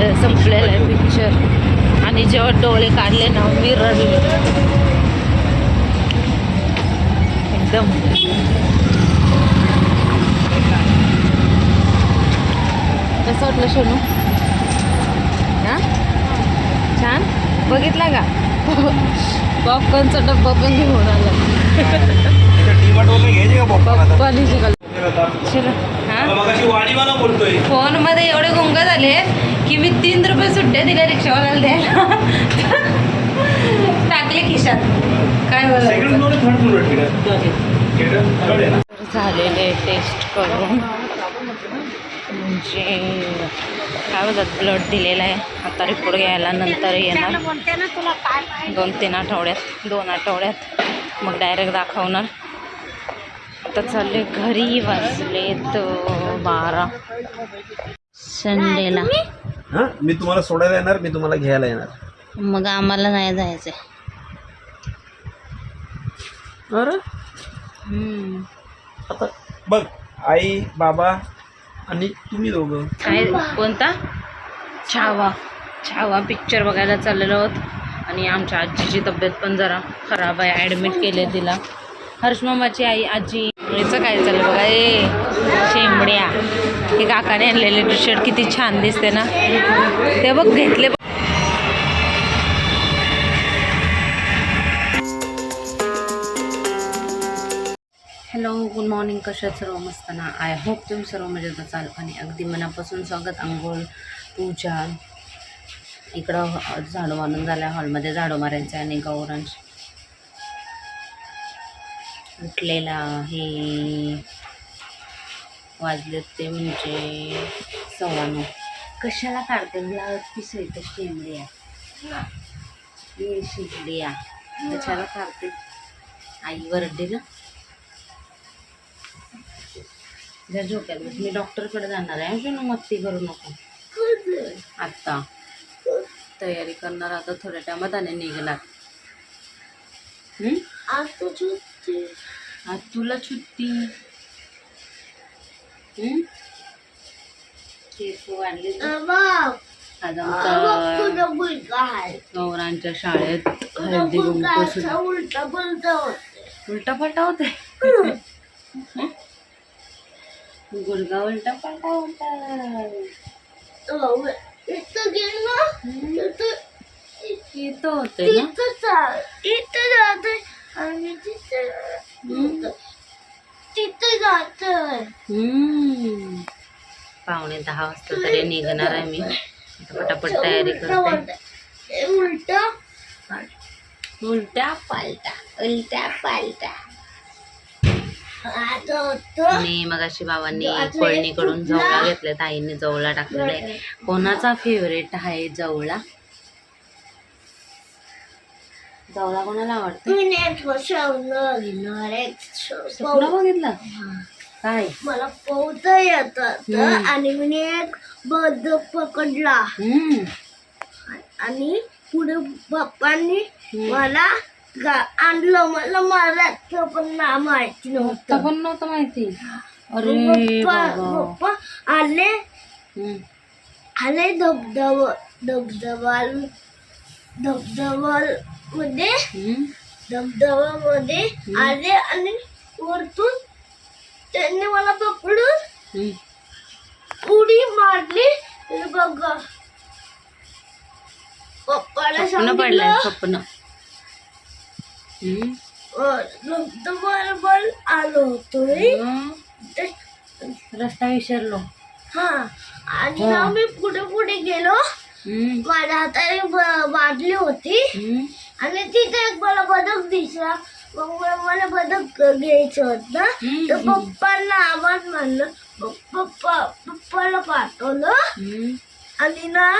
संपले संपलेला आहे पिक्चर आणि जेव्हा डोळे काढले ना मी रडले एकदम. कसं वाटलं सोनू? हा? छान? बघितला का? पॉपकॉर्नचा डब्बा पण घेऊन आला. पॉपकॉर्न शिकल चलो हा? फोनमध्ये एवढे गुंग झाले. की मी तीन रुपये सुट्ट्या दिल्या रिक्षावाल्याला द्यायला. टाकले खिशात. काय बोलायचं? झालेले टेस्ट करून. म्हणजे काय बोलतात ब्लड दिलेलं आहे. आता रिपोर्ट घ्यायला नंतर येणार. दोन तीन आठवड्यात दोन आठवड्यात. मग डायरेक्ट दाखवणार. आता चालले घरी वाजलेत बारा. संडेला हा मी तुम्हाला सोडायला येणार मी तुम्हाला घ्यायला येणार. मग आम्हाला नाही जायचं अरे? आता बघ आई बाबा आणि तुम्ही दोघं. काय कोणता? छावा. छावा पिक्चर बघायला चाललेलो आहोत. आणि आमच्या आजीची तब्येत पण जरा खराब आहे ॲडमिट केले तिला. हर्षमामाची आई आजी. याचं काय चाललं बघा? ए शेंबड्या. हे काकाने आणलेले टी शर्ट किती छान दिसते ना? ते बघ घेतले हॅलो गुड मॉर्निंग कशा सर्व? मस्त ना आय होप तुम्ही सर्व मजेत असाल. आणि अगदी मनापासून स्वागत अंघोळ पूजा. इकडं झाडू मारून झालं हॉलमध्ये झाडू मारायचं आहे आणि गौरांश. उठलेला आहे. वाजलेत ते म्हणजे सव्वा नऊ कशाला काढते ब्लाऊज पीस येतं शेंबड्या ये कशाला काढते? आई वरडे ना. जर झोप्यात बस. मी डॉक्टरकडे जाणार आहे. अजून मस्ती करू नको. आत्ता. तयारी करणार. आता थोड्या टायमात आणि निघणार. आज तुला सुट्टी. आज आमच्या गौरांच्या शाळेत हळदी कुंकू सुद्धा. उलटा पलटा होते गुडगा उलटा पलटा होता इथं गेलो इथं होते इथं जाते आणि तिथं? तिथं हम्म. पावणे दहा वाजता तरी निघणार आहे मी. पटापट तयारी करते. उलट? उलट्या पालटा उलट्या पालटा. आणि मग अशी बाबांनी कोळणीकडून जवळा घेतले ताईंनी जवळा टाकलेला आहे. कोणाचा फेवरेट आहे जवळा? जवळा कोणाला आवडतो मी नेट स्वप्न बघितलं? काय? मला पोहता येतात हम्म. आणि मी एक बद पकडला. हम्म. आणि पुढे पप्पांनी मला आणलं. मला मारायचं पण ना माहिती नव्हतं. पण नव्हतं माहिती. अरे पप्पा पप्पा आले. आले धबधब धबधबाल धबधबाल मध्ये हम्म. धबधबामध्ये आले आणि वरतून त्यांनी मला पकडून. उडी मारली. बघा. पप्पाला सांगितलं. धबधबाबरोबर आलो होतोय रस्ता विसरलो. हा. आणि मी पुढे पुढे गेलो. माझ्या हाताने बादली होती. आणि तिथे एक मला बदक दिसला मग मला बदक घ्यायचं होतं तर. पप्पांना आवाज मारलं मग पप्पा पप्पाला पाठवलं. आणि ना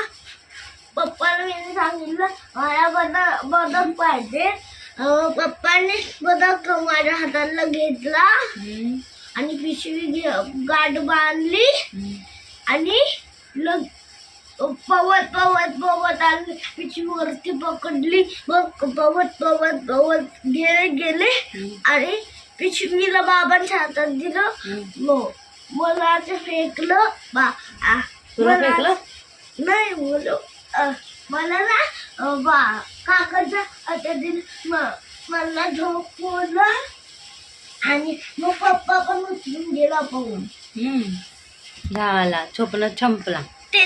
पप्पाला मी सांगितलं मला बदक बदक पाहिजे पप्पाने बदक माझ्या हाताला घेतला. आणि पिशवी गाठ बांधली. आणि लग पवत पवत पवत आणि पिशवीवरती पकडली. मग पवत पवत पवत गेले गेले. आणि पिशवीला बाबांच्या हातात दिलं. मग मला फेकलं. बा मला- नाही बोलो मला ना बा काकाचा आता दिन म- मला झोपवलं. आणि मग पप्पा पण उचलून गेला पाहून. झाला. स्वप्न छंपला ते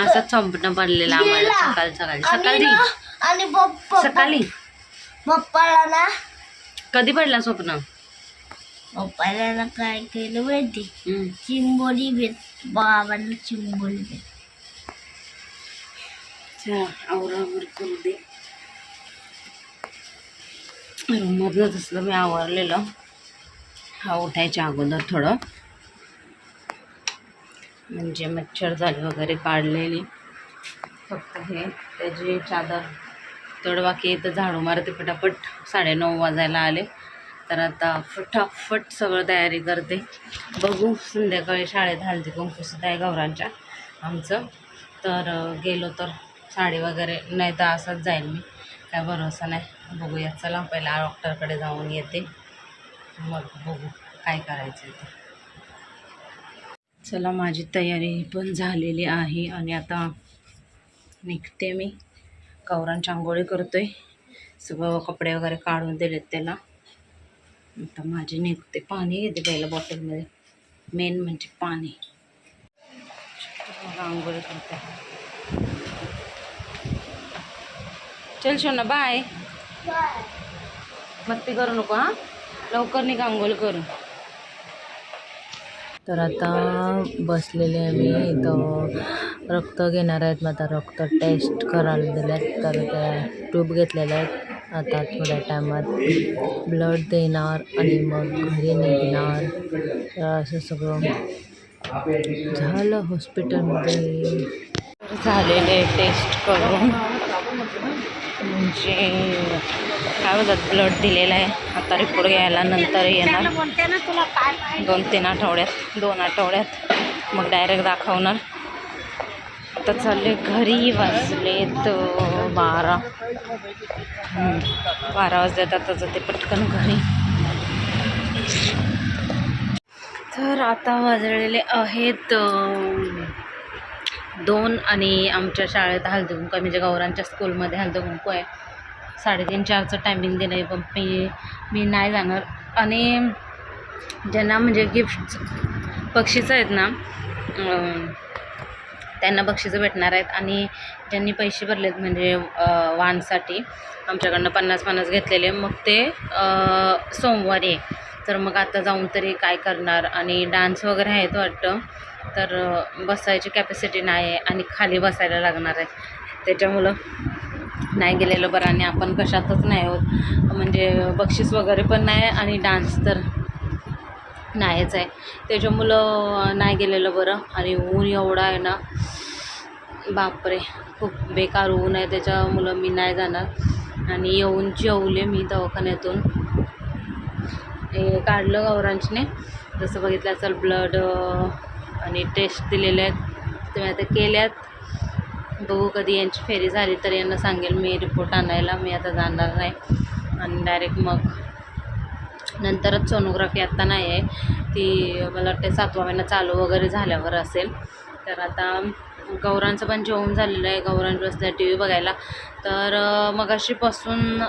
असं स्वप्न पडलेलं आम्हाला. सकाळी सकाळी. सकाळी? आणि सकाळी? पप्पाला ना कधी पडला स्वप्न? पप्पाला ना काय केलं माहिती. चिंबोरी भेट बाबांना चिंबोरी भेट चला, आवरावर करू दे. मी आवरलेलं. हा उठायच्या अगोदर थोडं. म्हणजे मच्छर झाले वगैरे काढलेली. फक्त हे त्याची चादर तेवढं इथं झाडू मारते पटापट साडेनऊ वाजायला आले. तर आता फटाफट सगळं तयारी करते. बघू संध्याकाळी शाळेत हळदी कुंकूसुद्धा आहे गौरांच्या आमचं. तर गेलो तर साडी वगैरे नाही तर असंच जाईल मी. काय भरोसा नाही. बघूया चला पहिला डॉक्टरकडे जाऊन येते. मग बघू काय करायचं ते चला माझी तयारी पण झालेली आहे आणि आता निघते मी. गौरांची आंघोळी करतोय. सगळं कपडे वगैरे काढून दिलेत त्याला. आता माझी निघते पाणी घेते पहिलं बॉटलमध्ये. मेन म्हणजे पाणी. आंघोळी करते. चल शोना बाय मस्ती करू नको हां? लवकर निघ आंघोळी करून. तर आता बसलेले आहे मी इथं. रक्त घेणार आहेत मग आता रक्त टेस्ट करायला दिल्यात. तर त्या ट्यूब घेतलेल्या आहेत. आता थोड्या टायमात ब्लड देणार आणि मग घरी निघणार. तर असं सगळं झालं हॉस्पिटलमध्ये झालेले टेस्ट करून. म्हणजे काय होतात ब्लड दिलेला आहे. आता रिपोर्ट घ्यायला नंतर येणार. दोन तीन आठवड्यात दोन आठवड्यात. मग डायरेक्ट दाखवणार. आता चालले घरी वाजलेत अं, बारा. बारा वाजलेत आता जाते पटकन घरी. तर आता वाजलेले आहेत दोन आणि आमच्या शाळेत हळदी कुंकू म्हणजे गौरांच्या स्कूलमध्ये हळदी कुंकू आहे साडेतीन चारचं टायमिंग दिलं आहे पण मी मी नाही जाणार. आणि ज्यांना म्हणजे गिफ्ट बक्षिसं आहेत ना त्यांना बक्षिसं भेटणार आहेत. आणि ज्यांनी पैसे भरलेत म्हणजे वानसाठी वाणसाठी आमच्याकडनं पन्नास पन्नास घेतलेले. मग ते सोमवारी आहे. तर मग आता जाऊन तरी काय करणार? आणि डान्स वगैरे आहेत वाटतं. तर बसायची कॅपॅसिटी नाही आहे आणि खाली बसायला लागणार आहे त्याच्यामुळं नाही गेलेलं बरं आणि आपण कशातच नाही आहोत म्हणजे बक्षीस वगैरे पण नाही आणि डान्स तर नाहीच आहे. त्याच्यामुळं नाही गेलेलं बरं आणि ऊन एवढं आहे ना. बापरे खूप बेकार ऊन आहे. त्याच्यामुळं मी नाही जाणार. आणि येऊन जेवले मी दवाखान्यातून. हे काढलं गौरांशने. जसं बघितलं असेल ब्लड आणि टेस्ट दिलेले आहेत. ते मी आता केल्यात. बघू कधी यांची फेरी झाली तर यांना सांगेल. मी रिपोर्ट आणायला मी आता जाणार नाही. आणि डायरेक्ट मग नंतरच सोनोग्राफी आत्ता नाही आहे. ती मला वाटते सातवा महिना चालू वगैरे झाल्यावर असेल. तर आता गौरांचं पण जेवण झालेलं आहे. गौरांच बसल्या टी व्ही बघायला. तर अं, मगाशीपासून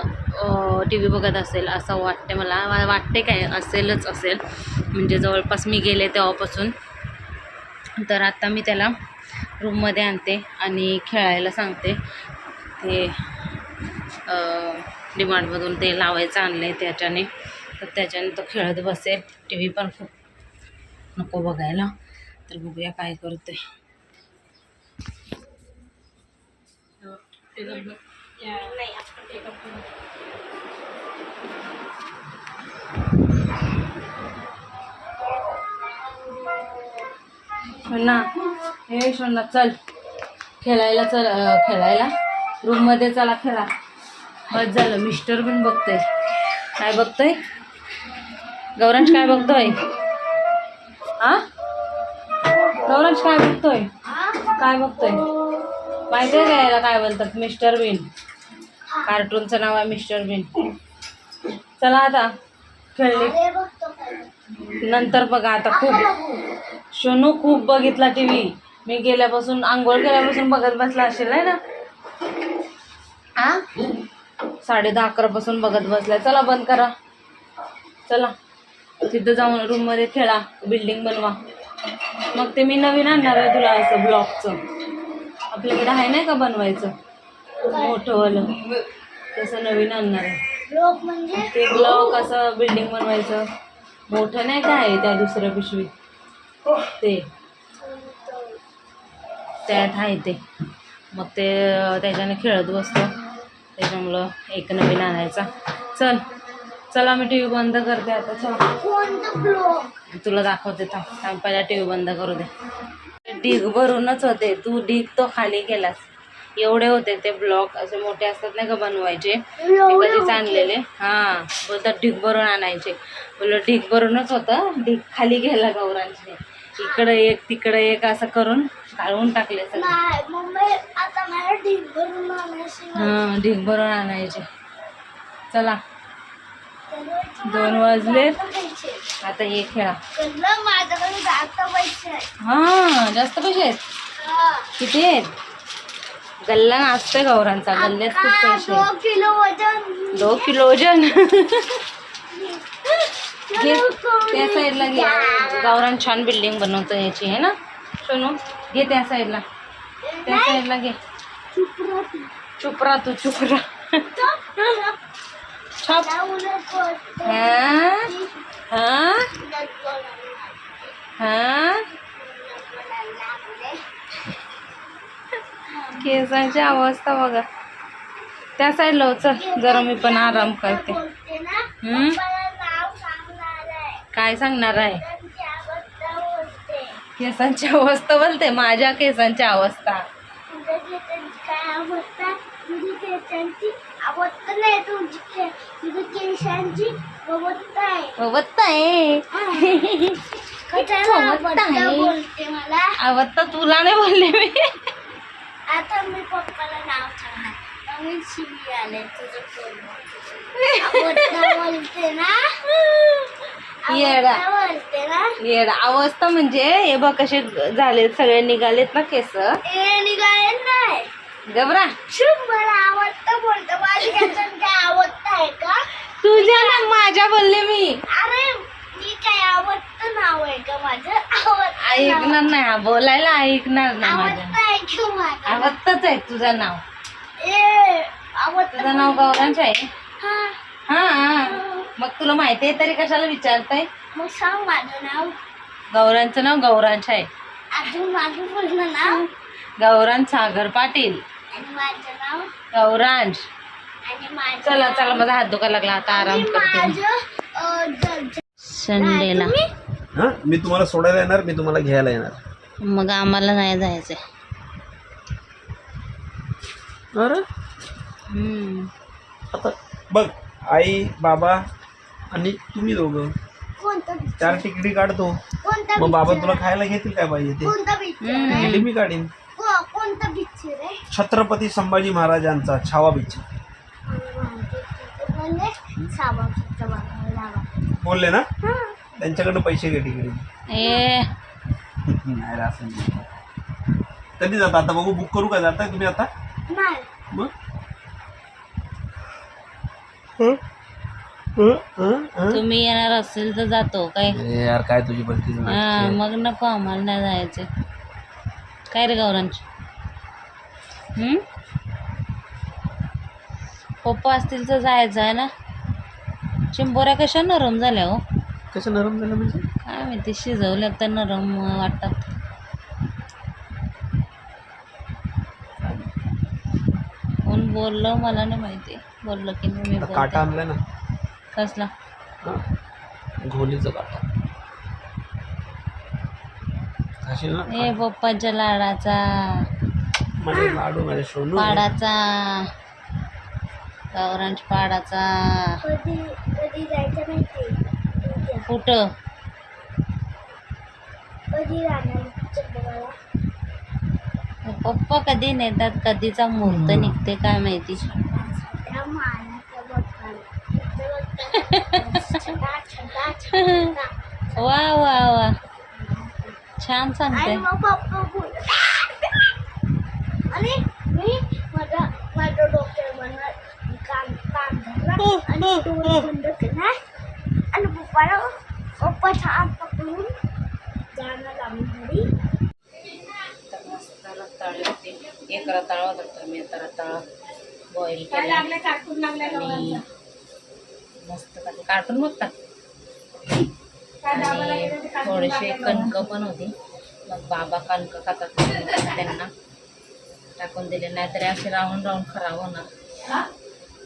टी व्ही बघत असेल असं वाटते मला. वा- वाटते काय असेलच असेल. म्हणजे जवळपास मी गेले तेव्हापासून. तर आता मी त्याला रूममध्ये आणते आणि खेळायला सांगते. ते डिमांडमधून ते लावायचं आणलं आहे त्याच्याने. तर त्याच्याने तो खेळत बसेल. टी व्ही पण खूप नको बघायला. तर बघूया काय करते हो ना. हे शोना चल. खेळायला चल खेळायला. रूममध्ये चला खेळा. बस झालं. मिस्टर पण बघतोय. काय बघतोय? गौरांश काय बघतोय? आ? गौरांश काय बघतोय? काय बघतोय? माहिती आहे का याला काय बोलतात? मिस्टर बिन कार्टूनचं नाव आहे मिस्टर बिन चला आता. खेळले नंतर बघा आता खूप. शोनू खूप बघितला टी व्ही मी गेल्यापासून आंघोळ केल्यापासून बघत बसला असेल आहे ना? आ? साडे दहा अकरापासून बघत बसलाय. चला बंद करा. चला. तिथं जाऊन रूममध्ये खेळा बिल्डिंग बनवा. मग ते मी नवीन आणणार आहे तुला असं ब्लॉकचं आपल्याकडे आहे नाही का बनवायचं? मोठंवालं तसं नवीन आणणार आहे. म्हणजे? ते ब्लॉक असं बिल्डिंग बनवायचं. मोठं नाही का आहे त्या दुसऱ्या पिशवीत? ते. त्यात आहे ते. मग ते त्याच्याने खेळत बसतो. त्याच्यामुळं एक नवीन आणायचा. चल चला मी टी व्ही बंद करते आता. चला. तुला दाखवते थांब. पहिला टी व्ही बंद करू दे. ढीग भरूनच होते. तू ढीग तो खाली केलास. एवढे होते ते ब्लॉक. असे मोठे असतात नाही का बनवायचे? कधीच आणलेले हा बोलतात ढीग भरून आणायचे. बोललं ढीग भरूनच होतं. ढीग खाली गेला गौरांचे इकडं एक तिकडं एक असं करून काढून टाकले हा ढीग भरून आणायचे. चला दोन वाजले. आता हे खेळा. हा जास्त पैसे आहेत. किती आहेत? गल्ला नाचतोय गौरांचा गल्ल्यात खूप पैसे दो किलो वजन. घे. त्या साईडला घे. गावरान छान बिल्डिंग बनवतो याची आहे ना? सोनू घे त्या साईडला त्या साईडला घे. चुप रहा तू. चुप राहा तू चुप राहा छाप. हा? हा. हा? केसांची अवस्था बघा. त्या साईडला हो, चल जरा मी पण आराम करते बोलते ना हम्म? मला नाव सांगणार आहे काय सांगणार आहे? केसांची अवस्था बोलते माझ्या केसांची अवस्था. अवस्था तुला नाही बोलले मी. आता मी पप्पाला नाव शिवी आले तुझं बोलते ना? येडा. येड. अवस्था म्हणजे हे बघ कसे झाले सगळे निघालेत ना केस. निघाले नाही. गबरा शुभ मला आवडतं बोलतं. माझी केसांची काय आवडतं आहे का? तुझ्या ना माझ्या बोलले मी. अरे मी काय आवडतं नाव आहे का माझं? आवडतं ऐकणार नाही. हा बोलायला ऐकणार नाही माझं. आवडतच आहे तुझं नाव. ए आवडतं तुझं नाव गौरांश आहे? हा हा. मग तुला माहिती आहे तरी कशाला विचारताय? मग सांग माझं नाव. गौरांचं नाव गौरांश आहे. अजून माझं पूर्ण नाव? गौरांश सागर पाटील. आणि माझं नाव? गौरांश. आणि माझं चला चला माझा हात दुखायला लागला. आता आराम करते. माझं अं, ज- ज- संडेला. तुम्ही? हां? मी तुम्हाला सोडायला येणार मी तुम्हाला घ्यायला येणार. मग आम्हाला नाही जायचंय. अरे? हम्म. आता बघ आई बाबा आणि तुम्ही दोघं? कोणतं चार तिकिटी काढतो. कोणता मग बाबा तुला? खायला घेतील काय पाहिजे ते कोणता पिक्चर हम्म. आहे गेली मी काढीन. को- कोणता पिक्चर आहे? छत्रपती संभाजी महाराजांचा छावा पिक्चर बघायला. बोलले ना? हा. त्यांच्याकडनं पैसे घे तिकडे. ए. नाही रे, असं नाही. कधी जाता? आता बघू बुक करू का जाताय तुम्ही आता? नाही. मग? तुम्ही येणार असेल तर जातो काय? अरे यार काय तुझी बनतीच हा मग नको आम्हाला नाही जायचं. काय रे गौरांची हम्म? पप्पा असतील तर जायचं आहे ना? चिंबोऱ्या कशा नरम झाल्या हो. कसं नरम झालं म्हणजे? काय माहिती शिजवल्या तर नरम वाटतात. कोण बोललं मला नाही माहिती. बोललं की नाही मी आता काटा आणलाय ना. कसला? हं? घोलीचा काटा खाशील ना? ए पप्पाच्या लाडाचा माझे लाडू माझे सोनू. पाडाचा. गौरांश पाडाचा. कधी कधी जायचं माहिती उद्या. कुठं? कधी चित्रकला पप्पा कधी नेतात? कधीचा मुहूर्त निघते काय माहिती त्या मानाचं बघायला. इथं बघ. छोटा, छोटा, छोटा. वा वा वा छान आणि सांगते मग पप्पा बोलत आणि मी माझा माझं डॉक्टर बनणार कान कान धरला आणि डोळे बंद केला आणि पप्पाला पप्पाचा हात पकडून जाणार आम्ही घरी तर मस्त रताळे होते एक रताळा होता तर मी आता रताळा बॉईल केला आणि मस्त कार्टून बघता? आणि थोडेसे कणक पण होती. मग बाबा कणक खातात त्यांना. टाकून दिले. नाहीतरी असे राहून राहून खराब होणार.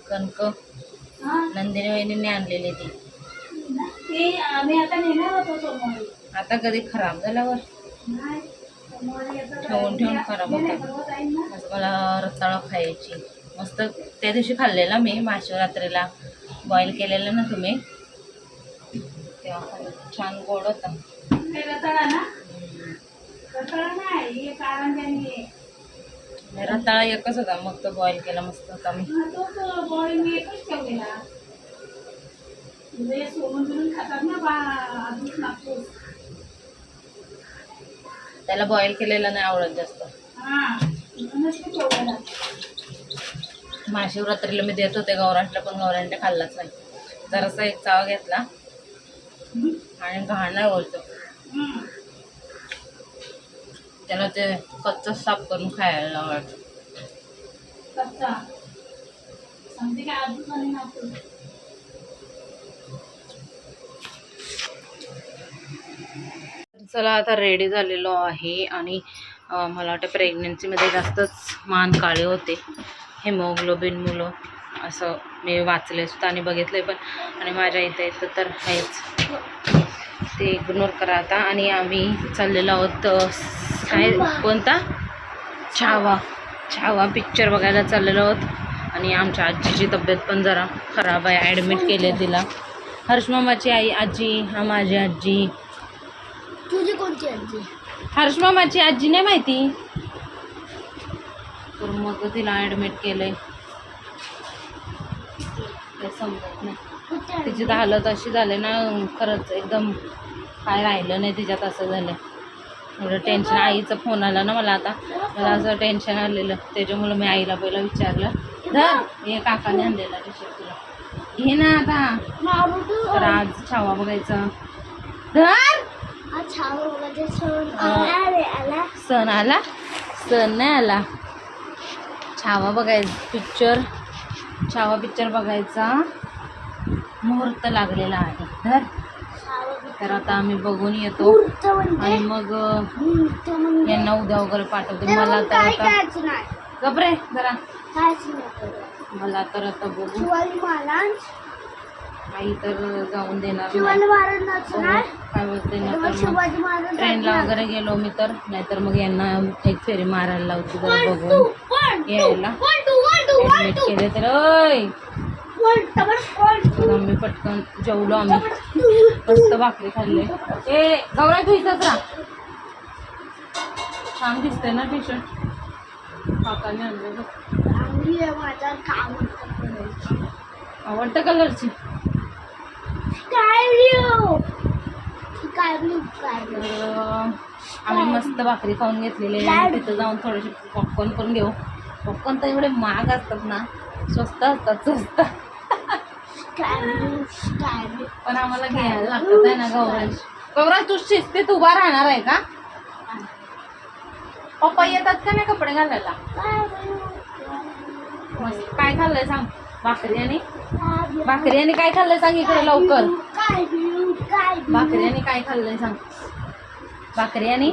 कणक नंदिनी वहिनीने आणलेली ती. आता कधी? खराब झाल्यावर? ठेवून ठेवून खराब होतात. मला रताळा खायची. मस्त त्या दिवशी खाल्लेला मी. महाशिवरात्रीला. बॉईल केलेलं ना तुम्ही. तेव्हा. छान गोड होता. रताळा हे एकच होता मग तो बॉईल केला मस्त होता. मी म्हणजे त्याला बॉईल केलेलं नाही आवडत जास्त हा म्हणूनच मी ठेवलेला महाशिवरात्रीला मी देत होते गौरांटला पण गौरांटला खाल्लाच नाही. जरासा एक चावा घेतला. आणि घाण नाही बोलतो. त्याला ते कच्चं साफ करून खायला आवडतं. चला आता रेडी झालेलो आहे आणि मला वाटतं प्रेग्नन्सीमध्ये जास्तच मान काळे होते. हेमोग्लोबिन मुलं असं मी वाचले सुद्धा आणि बघितले पण आणि माझ्या इथे येतं तर आहेच. ते इग्नोर करा आता. आणि आम्ही चाललेलो आहोत काय कोणता? छावा. छावा पिक्चर बघायला चाललेलो आहोत. आणि आमच्या आजीची तब्येत पण जरा खराब आहे. ॲडमिट केले तिला. हर्षमामाची आई आजी हा माझी आजी. तुझी कोणती आजी? हर्षमामाची आजी नाही माहिती? तर मग तिला ॲडमिट केलंय. काही समजत नाही. तिची तर हालत अशी झाली ना खरंच एकदम काय राहिलं नाही तिच्यात असं झालं. एवढं टेन्शन आईचा फोन आला ना मला आता. मला असं टेन्शन आलेलं. त्याच्यामुळं मी आईला पहिलं विचारलं. धर हे काकाने आणलेला टी शर्ट तुला. घे ना आता. तर आज छावा बघायचा. धर! सण आला? सण नाही आला. छावा बघायचा पिक्चर छावा पिक्चर बघायचा. मुहूर्त लागलेला आहे. धर. तर आता आम्ही बघून येतो. म्हणजे? आणि मग म्हणजे? यांना उद्या वगैरे पाठवते. मला तर आता गबरे जरा. मला तर आता बघू. आई तर जाऊन देणार नाही. ट्रेनला नसणार. वगैरे गेलो मी तर. नाहीतर मग यांना एक फेरी मारायला लावते जरा बघून. यायला. two, केले तर मग आम्ही पटकन जेवलो आम्ही. मस्त भाकरी खाल्ले. ए गौरा तू इथंच राहा. छान दिसते ना टी शर्ट काकाने आणले. आवडतं कलरची काय ब्ल्यू काय ब्ल्यू काय तर ब्ल्यू अं, आम्ही मस्त भाकरी खाऊन घेतलेली आहे. तिथं जाऊन थोडेसे पॉपकॉर्न पण घेऊ. पॉपकॉर्न तर एवढे महाग असतात ना. स्वस्त असतात स्वस्त. पण आम्हाला घ्यायला लागतात आहे ना गौराज गौराज तू शिस्तीत उभा राहणार आहे का? पप्पा येतात का नाही कपडे घालायला? मस्त. काय खाल्लंय सांग? भाकरी आणि भाकरी आणि काय खाल्लंय सांग इकडे लवकर. भाकरी आणि काय खाल्लंय सांग. भाकरी आणि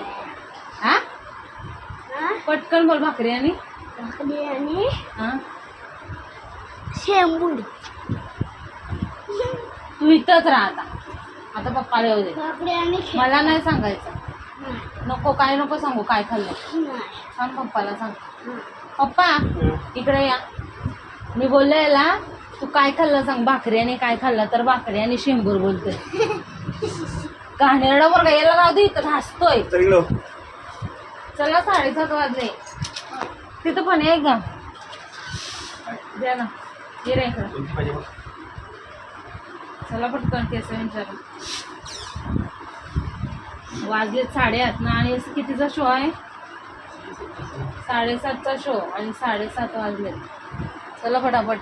हा हा? पटकन बोल भाकरी आणि भाकरी आणि हा शेंबूड. तू इथंच राहा आता. आता पप्पाला येऊ दे. मला नाही सांगायचं. नाही, नको काय नको सांगू काय खाल्लं नाही. सांग पप्पाला सांग. पप्पा इकडे या. मी बोलले याला तू काय खाल्लं सांग? भाकरी आणि काय खाल्लं? तर भाकरी आणि शेंबूर बोलतोय. घाणेरडा बरं याला राहू दे इथं हसतोय चल साडेसात वाजले. तिथं पण आहे का द्या ना. ये रे इकडं. चला पटकन केस विचार वाजलेत साडेआठ ना आणि कितीचा शो आहे? साडेसातचा शो आणि साडेसात वाजले. चला फटाफट.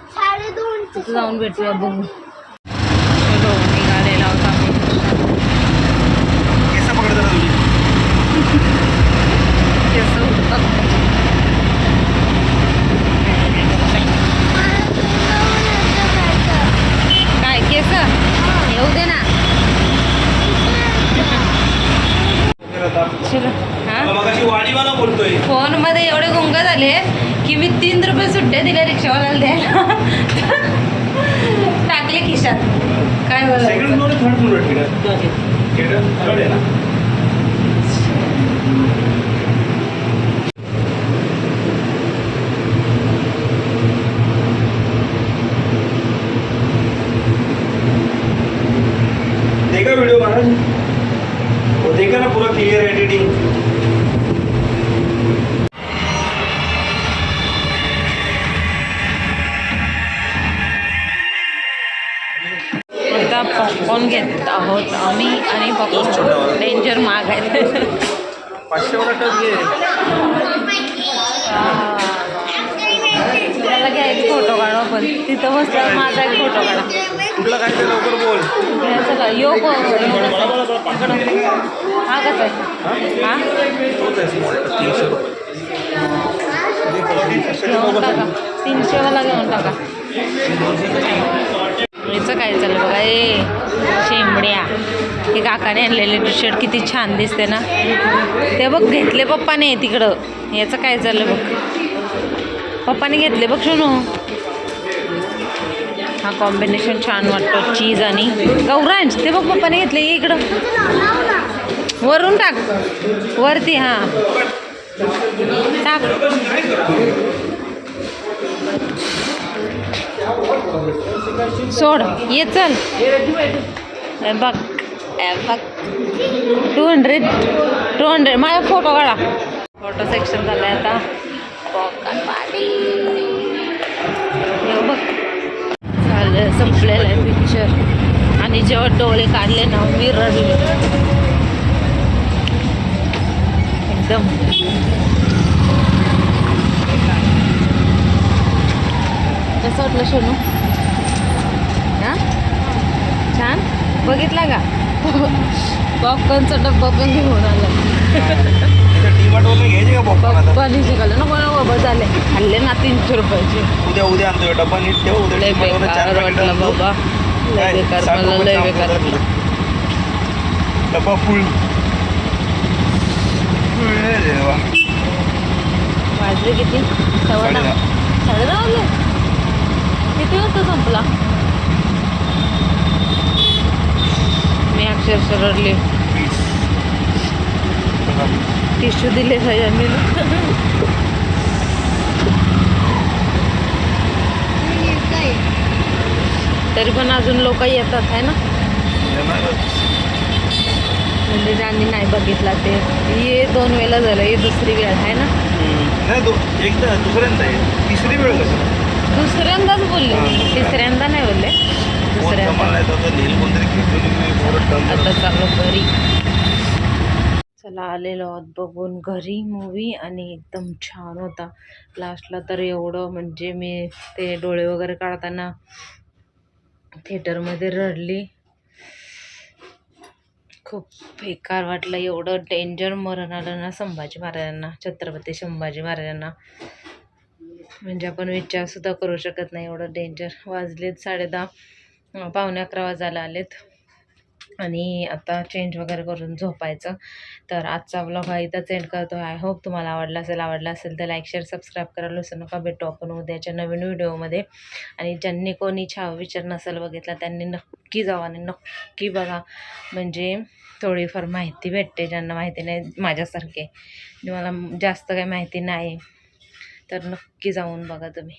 तिथं जाऊन भेटूया बघू चलो निघालेला होता आम्ही केस पकडत जरा तुझी केस उडतात. काय केस येऊ दे ना चलो हा मग अशी वाडीवाला बोलतोय फोनमध्ये एवढे गुंग झाले की मी तीन रुपये रिक्षावाल्याला द्यायला. टाकले खिशात. काय सेकंड बोलायचं यो को- हा कसं आहे हा तीनशे रुपये घेऊन टाका तीनशेवाला घेऊन टाका याचं काय चाललं बघा ए शेंबड्या हे काकाने आणलेले टी शर्ट किती छान दिसते ना ते बघ घेतले पप्पाने तिकडं याचं काय चाललं बघ पप्पाने घेतले बघ शोनू हा कॉम्बिनेशन छान वाटतो चीज आणि गौरांज ते बघ पप्पाने घेतले इकडं. वरून टाक. वरती हां. टाक. सोड ये चल. बघ. बघ. टू हंड्रेड टू हंड्रेड माझा फोटो काढा. फोटो सेक्शन झालं आहे आता पॉपकॉर्न पार्टी हे बघ संपलेलं आहे पिक्चर आणि जेव्हा डोळे काढले ना मी रडले. एकदम. कसं वाटलं सोनू हां? छान? बघितला का? पॉपकॉर्नचा डब्बा पण घेऊन आला. टी मार्ट वगैरे घ्यायचे का पॉपकॉर्न आता. पप्पानी शिकवलं ना कोणा बाबा झाले. खाल्ले ना तीनशे रुपयाचे. उद्या उद्या आणतोय डब्बा नीट ठेव उद्या लय चार बेकार packet वाटलं आणतो. बाबा. लय काय? बेकार साठ मला रुपये लय काम बेकार. करत वाटलं डब्बा फुल देवा. वाजले किती? सव्वा दहा. साडेदहा. साडेदहा वाजले? किती वाजता संपला? मी अक्षरशः रडले. बघा. टिश्यू दिले सगळ्यांनी तरी पण अजून लोक येतात आहे ना? म्हणजे ज्यांनी नाही बघितला ते. हे दोन वेळेला झालं हे दुसरी वेळ आहे ना? एकदा दुसऱ्यांदा आहे तिसरी वेळ दुसऱ्यांदाच बोलले. तिसऱ्यांदा नाही बोलले. दुसऱ्यांदा. आता. चाललो घरी चला आलेलो आहोत बघून. घरी मूवी आणि एकदम छान होता. लास्टला तर एवढं म्हणजे मी ते डोळे वगैरे काढताना थिएटरमध्ये रडली. खूप बेकार वाटलं. एवढं डेंजर मरण आलं ना संभाजी महाराजांना छत्रपती संभाजी महाराजांना. म्हणजे आपण विचारसुद्धा करू शकत नाही एवढं डेंजर वाजलेत साडेदहा अं, पावणे अकरा वाजायला आलेत. आणि आता चेंज वगैरे करून झोपायचं. तर आजचा व्लॉग हा इथंच एंड करतो. आय होप तुम्हाला आवडला असेल आवडला असेल तर लाईक शेअर सबस्क्राईब करायला विसरू नका भेटू आपण उद्याच्या नवीन व्हिडिओमध्ये आणि ज्यांनी कोणी छाव विचार नसेल बघितला त्यांनी नक्की जावा आणि नक्की बघा. म्हणजे थोडीफार माहिती भेटते ज्यांना माहिती नाही माझ्यासारखे. मला जास्त काही माहिती नाही. तर नक्की जाऊन बघा तुम्ही.